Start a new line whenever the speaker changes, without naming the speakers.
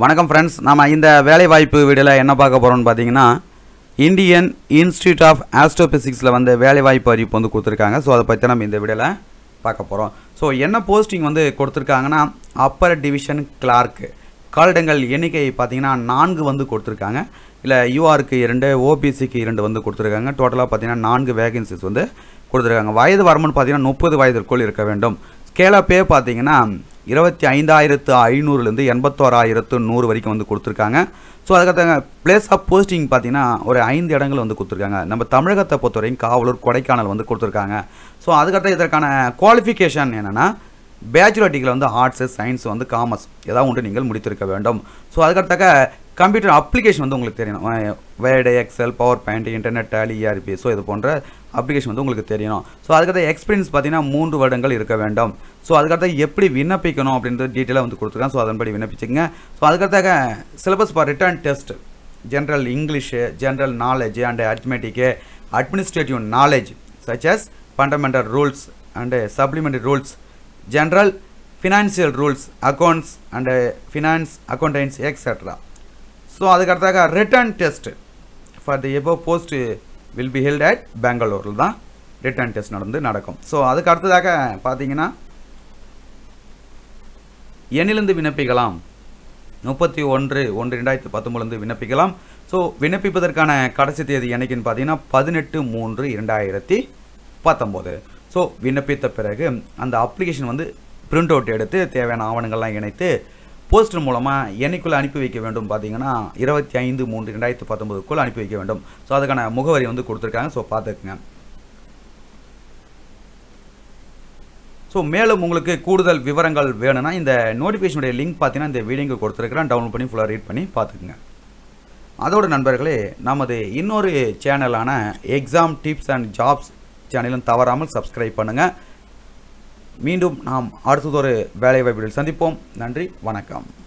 வணக்கம் ஃப்ரெண்ட்ஸ் நம்ம இந்த வேலைவாய்ப்பு வீடியோவில் என்ன பார்க்க போகிறோம்னு பார்த்தீங்கன்னா இந்தியன் இன்ஸ்டியூட் ஆஃப் ஆஸ்ட்ரோபிசிக்ஸில் வந்து வேலைவாய்ப்பு அறிவிப்பு வந்து கொடுத்துருக்காங்க. ஸோ அதை பற்றி நம்ம இந்த வீடியோவில் பார்க்க போகிறோம் ஸோ என்ன போஸ்டிங் வந்து கொடுத்துருக்காங்கன்னா அப்பர் டிவிஷன் கிளார்க்கு காலிடங்கள் எண்ணிக்கை பார்த்தீங்கன்னா நான்கு வந்து கொடுத்துருக்காங்க. இல்லை யூஆருக்கு இரண்டு ஓபிசிக்கு இரண்டு வந்து கொடுத்துருக்காங்க. டோட்டலாக பார்த்தீங்கன்னா நான்கு வேகன்சிஸ் வந்து கொடுத்துருக்காங்க. வயது வரம்புன்னு பார்த்தீங்கன்னா முப்பது வயதிற்குள் இருக்க வேண்டும். ஸ்கேல் பே பார்த்தீங்கன்னா இருபத்தி ஐந்தாயிரத்து ஐநூறுலேருந்து எண்பத்தோராயிரத்து நூறு வரைக்கும் வந்து கொடுத்துருக்காங்க. ஸோ அதுக்கடுத்த பிளேஸ் ஆஃப் போஸ்டிங் பார்த்தீங்கன்னா ஒரு ஐந்து இடங்கள் வந்து கொடுத்துருக்காங்க. நம்ம தமிழகத்தை பொறுத்தவரையும் காவலூர் கொடைக்கானல் வந்து கொடுத்துருக்காங்க. ஸோ அதுக்கடுத்த இதற்கான குவாலிஃபிகேஷன் என்னென்னா பேச்சுலர் டிகிரி வந்து ஆர்ட்ஸு சயின்ஸ் வந்து காமர்ஸ் ஏதாவது ஒன்று நீங்கள் முடித்திருக்க வேண்டும். ஸோ அதுக்கடுத்தாக்க கம்ப்யூட்டர் அப்ளிகேஷன் வந்து உங்களுக்கு தெரியணும். Word Excel PowerPoint internet Tally ERP so இது போன்ற அப்ளிகேஷன் வந்து உங்களுக்கு தெரியணும். ஸோ அதுக்கடுத்த எக்ஸ்பீரியன்ஸ் பார்த்தீங்கன்னா மூன்று வருடங்கள் இருக்க வேண்டும். ஸோ அதுக்கடுத்த எப்படி விண்ணப்பிக்கணும் அப்படின்றது டீட்டெயிலாக வந்து கொடுத்துருக்காங்க. ஸோ அதன்படி விண்ணப்பிச்சுங்க so அதுக்கடுத்தாக syllabus for written test general English general knowledge and arithmetic administrative knowledge such as fundamental rules and supplementary rules general financial rules accounts and finance accountancy etcetera so அதுக்கடுத்தாக written test for the EPO post will be held at பெங்களூரில் தான் return test நடந்து நடக்கும். So அதுக்கு அடுத்ததாக பார்த்தீங்கன்னா எண்ணிலிருந்து விண்ணப்பிக்கலாம். முப்பத்தி ஒன்று ஒன்று ரெண்டாயிரத்தி பத்தொம்பதுலேருந்து விண்ணப்பிக்கலாம். ஸோ விண்ணப்பிப்பதற்கான கடைசி தேதி என்னைக்குன்னு பார்த்தீங்கன்னா பதினெட்டு மூன்று இரண்டாயிரத்தி பத்தொம்போது ஸோ விண்ணப்பித்த பிறகு அந்த அப்ளிகேஷன் வந்து பிரிண்ட் அவுட் எடுத்து தேவையான ஆவணங்கள்லாம் இணைத்து போஸ்டர் மூலமாக என்னைக்குள்ளே அனுப்பி வைக்க வேண்டும் பார்த்தீங்கன்னா இருபத்தி ஐந்து மூன்று ரெண்டாயிரத்தி பத்தொம்போதுக்குள்ளே அனுப்பி வைக்க வேண்டும். ஸோ அதுக்கான முகவரி வந்து கொடுத்துருக்காங்க. ஸோ பார்த்துக்குங்க ஸோ மேலும் உங்களுக்கு கூடுதல் விவரங்கள் வேணும்னா இந்த நோட்டிஃபிகேஷனுடைய லிங்க் பார்த்தீங்கன்னா இந்த வீடியோக்கு கொடுத்துருக்கிறேன். டவுன்லோட் பண்ணி ஃபுல்லாக ரீட் பண்ணி பார்த்துக்குங்க அதோட நண்பர்களே நமது இன்னொரு சேனலான எக்ஸாம் டிப்ஸ் அண்ட் ஜாப்ஸ் சேனலும் தவறாமல் சப்ஸ்கிரைப் பண்ணுங்கள் மீண்டும் நாம் அடுத்ததொரு வேலைவாய்ப்பில் சந்திப்போம். நன்றி வணக்கம்.